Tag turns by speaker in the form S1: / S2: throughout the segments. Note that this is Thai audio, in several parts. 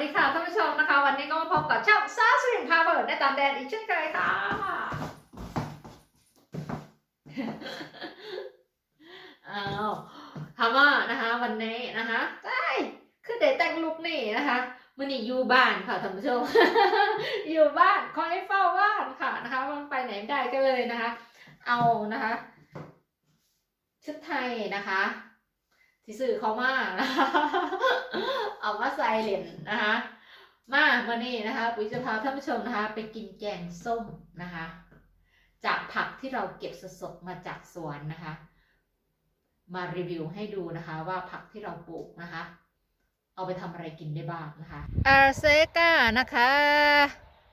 S1: ดีค่ะท่านผู้ชมนะคะ วันนี้ก็มาพบกับช่องซาสริมพาเปิดในตามแดนอีกเช่นเคยค่ะ เอาคำว่านะคะ วันนี้นะคะได้คือเดทแต่งลุกนี่นะคะมื่อนี้อยู่บ้านค่ะท่านผู้ชม อยู่บ้านคอยเฝ้าบ้านค่ะนะคะ มันไปไหนไม่ได้ก็เลยนะคะ เอานะคะ ชุดไทยนะคะ ที่สื่อเขามานะคะเอามาใส่เหรียญนะคะ มาวันนี้นะคะปุ๋ยจะพาท่านผู้ชมนะคะ ไปกินแกงส้มนะคะ จากผักที่เราเก็บสดๆมาจากสวนนะคะ มารีวิวให้ดูนะคะว่าผักที่เราปลูกนะคะ เอาไปทำอะไรกินได้บ้างนะคะอาเซกานะคะ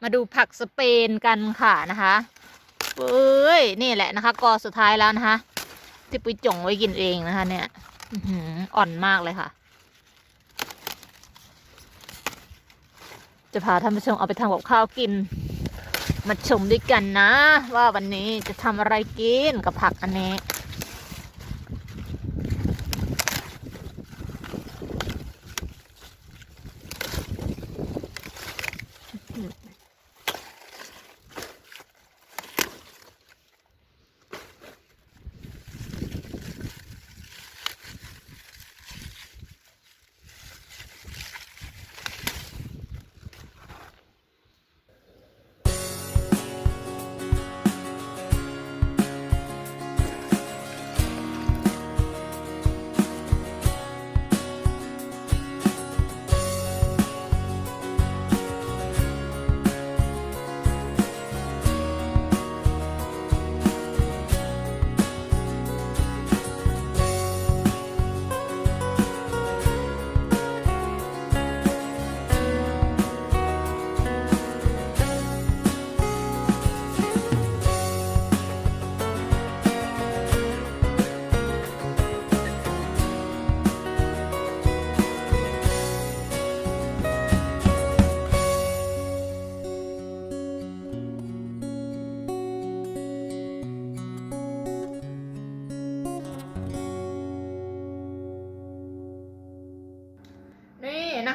S1: มาดูผักสเปนกันค่ะนะคะเอ้ยนี่แหละนะคะกอสุดท้ายแล้วนะคะ ที่ปุ้ยจงไว้กินเองนะคะเนี่ย อ่อนมากเลยค่ะ จะพาท่านผู้ชมเอาไปทำกับข้าวกิน มาชมด้วยกันนะ ว่าวันนี้จะทำอะไรกินกับผักอันนี้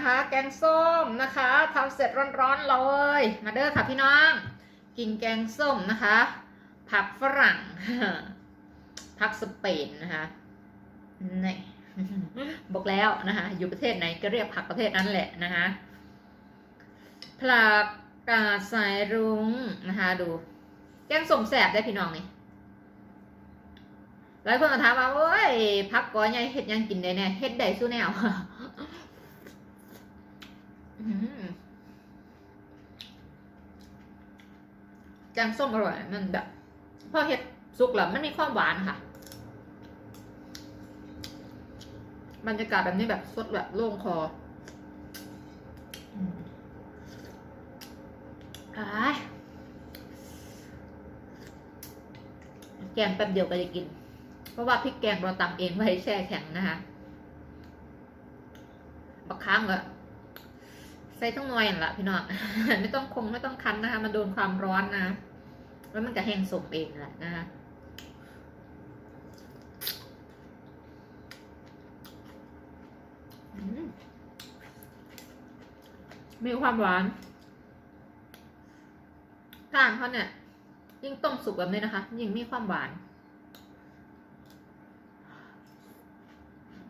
S1: นะคะ แกงส้มนะคะทำเสร็จร้อนๆเลยมาเด้อค่ะพี่น้อง กินแกงส้มนะคะ ผักฝรั่ง ผักสเปนนะคะนี่บอกแล้วนะคะอยู่ประเทศไหนก็เรียกผักประเทศนั้นแหละนะคะผักกาดสายรุ้งนะคะดู แกงส้มแสบได้พี่น้องนี่หลายคนก็ถามว่าโอ้ยพักก้อยใหญ่เฮ็ดยังกินได้แน่เฮ็ดได้สู้แนว แกงส้มอร่อย มันแบบพอเห็ดสุกแล้วมันมีความหวานค่ะ บรรยากาศแบบนี้แบบสดแบบโล่งคอแกงแป๊บเดียวก็จะกิน เพราะว่าพริกแกงเราตำเองไว้แช่แข็งนะคะบักค้างก็ใส่ต้องนอยอย่างละพี่น้อง ไม่ต้องคงไม่ต้องคั้นนะคะ มันโดนความร้อนนะ แล้วมันจะแห้งสมเองแหละนะคะมมีความหวานก้านเขาเนี่ย ยิ่งต้มสุกแบบนี้นะคะ ยิ่งมีความหวาน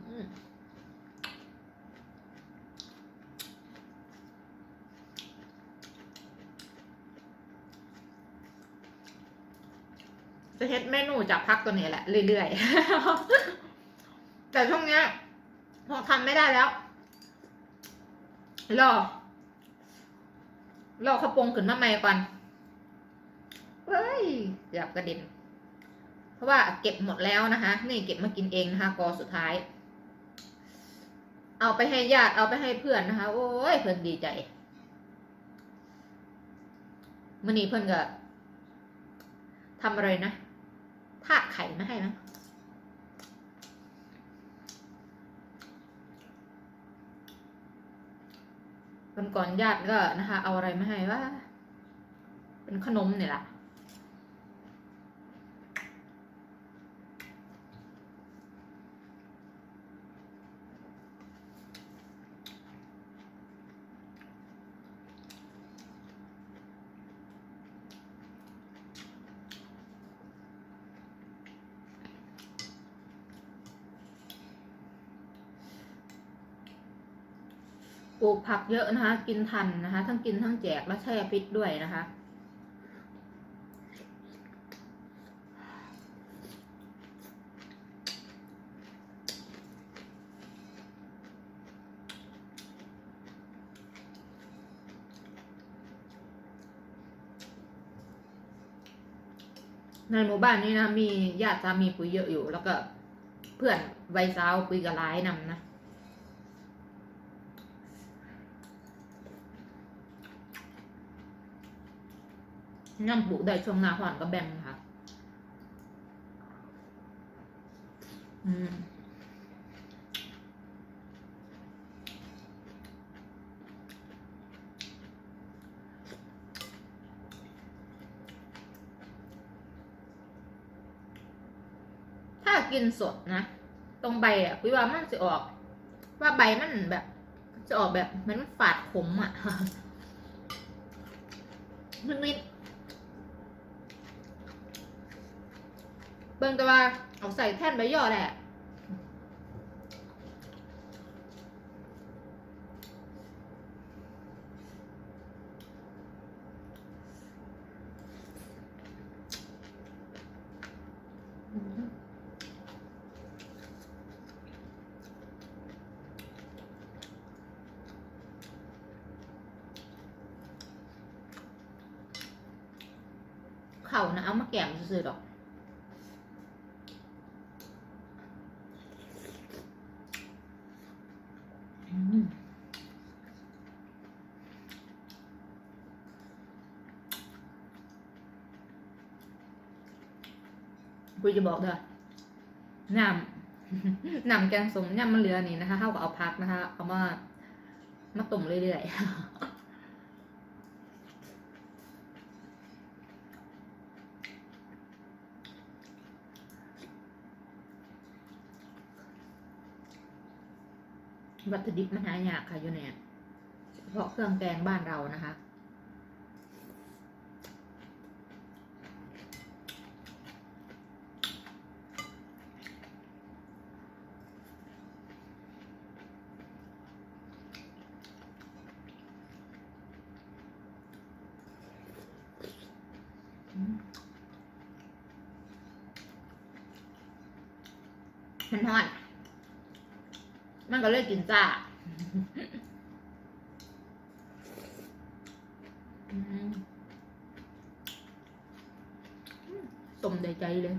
S1: อืม จะเฮ็ดเมนูจากพักตัวนี้แหละเรื่อยๆ แต่ช่วงเนี้ยพอทำไม่ได้แล้ว รอ รอขาปงขึ้นมาใหม่ก่อนเฮ้ยอยากกระเด็น เพราะว่าเก็บหมดแล้วนะคะ นี่เก็บมากินเองนะคะ กอสุดท้าย เอาไปให้ญาติเอาไปให้เพื่อนนะคะ โอ้ยเพื่อนดีใจมื่อนี้เพื่อนก็ทำอะไรนะ ทาดไข่มาให้นะวันก่อนญาติก็นะคะ เอาอะไรมาให้ว่า เป็นขนมเนี่ยแหละ อ ปลูกผักเยอะนะคะ กินทันนะคะ ทั้งกินทั้งแจกและแช่ฟิตด้วยนะคะ ในหมู่บ้านนี้นะ มีญาติสามีปุ๋ยเยอะอยู่ แล้วก็เพื่อนวัยสาวปุ๋ยกร้ายนำนะ ย่ำปลูกได้ช่วงหน้าหวานก็แบ่งค่ะ อืมถ้ากินสดนะ ตรงใบอะพี่ว่ามันจะออก ว่าใบมันแบบ จะออกแบบมันฝาดขมอะนิดๆเบิ่งแต่ว่าเอาใส่แท่นใบย่อแหละเขานะเอามาแกมซื่อดอก อืม กูจะบอกเด้อน้ำน้ำแกงสมน้ำมันเหลือนี่นะคะเท่ากับเอาพักนะคะ เอามามาต้มเรื่อยๆ วัตถุดิบมันหายากค่ะอยู่เนี่ยเฉพาะเครื่องแกงบ้านเรานะคะ มันทอดมันก็เลยกินจ้าอืมต้มใจเลย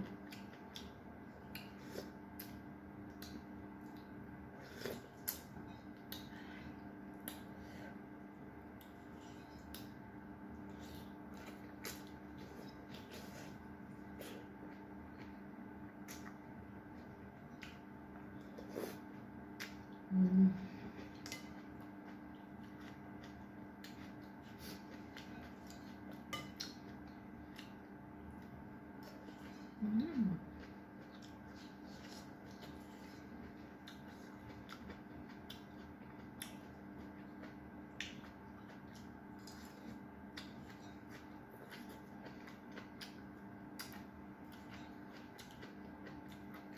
S1: อืมอืม ก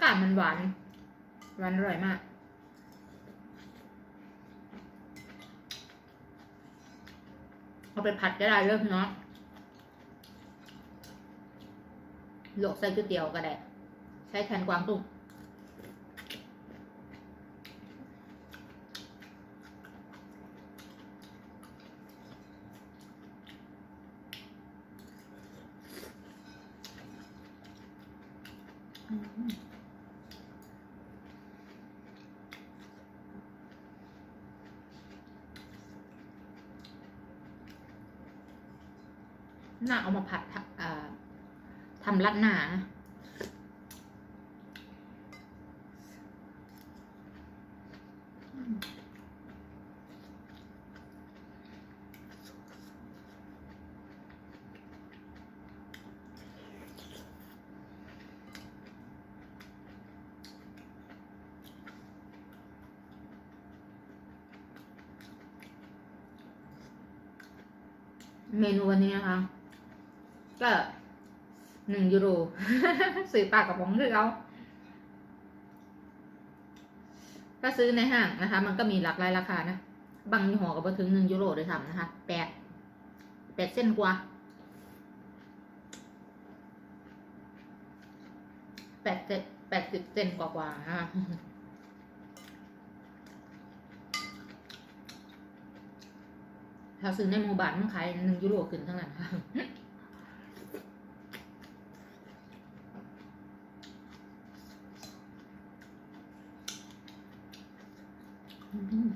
S1: าดมันหวาน หวานอร่อยมากเอาไปผัดก็ได้เริ่มเนาะ ลวกใส่ก๋วยเตี๋ยวก็ได้ ใช้แทนกวางตุ้งน่าเอามาผัดทำอ่าทำรัดหนา เมนูวันนี้นะคะ ก็ หนึ่งยูโรซื้อปากระป๋องคือเอาถ้าซื้อในห้างนะคะ มันก็มีหลากหลายราคานะบางยี่ห้อก็บ่ถึงหนึ่งยูโรเลยซ้ำนะคะแปดแปดเส้นกว่าแปดเซนแปดสิบเซนกว่ากว่าๆนะคะถ้าซื้อในหมู่บ้านมันขายหนึ่งยูโรขึ้นทั้งนั้นค่ะ อืม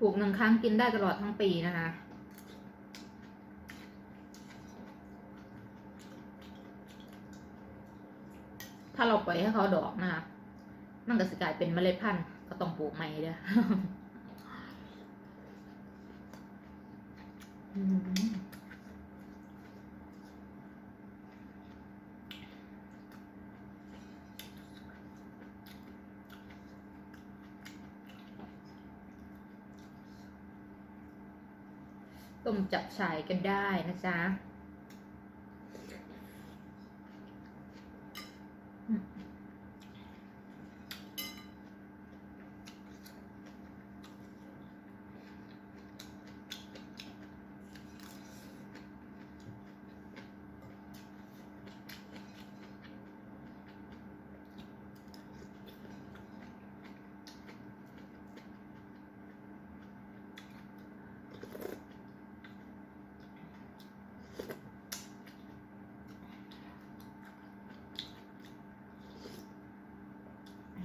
S1: ปลูกหนึ่งครั้งกินได้ตลอดทั้งปีนะคะ ถ้าเราปล่อยให้เขาดอกนะคะ มันก็จะกลายเป็นเมล็ดพันธุ์ก็ต้องปลูกใหม่เด้ออืม ต้มจับฉ่ายกันได้นะจ๊ะ อ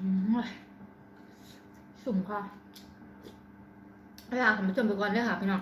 S1: ืม สุ่มค่ะเวลาคุณผู้ชมไปก่อนเลยค่ะพี่น้อง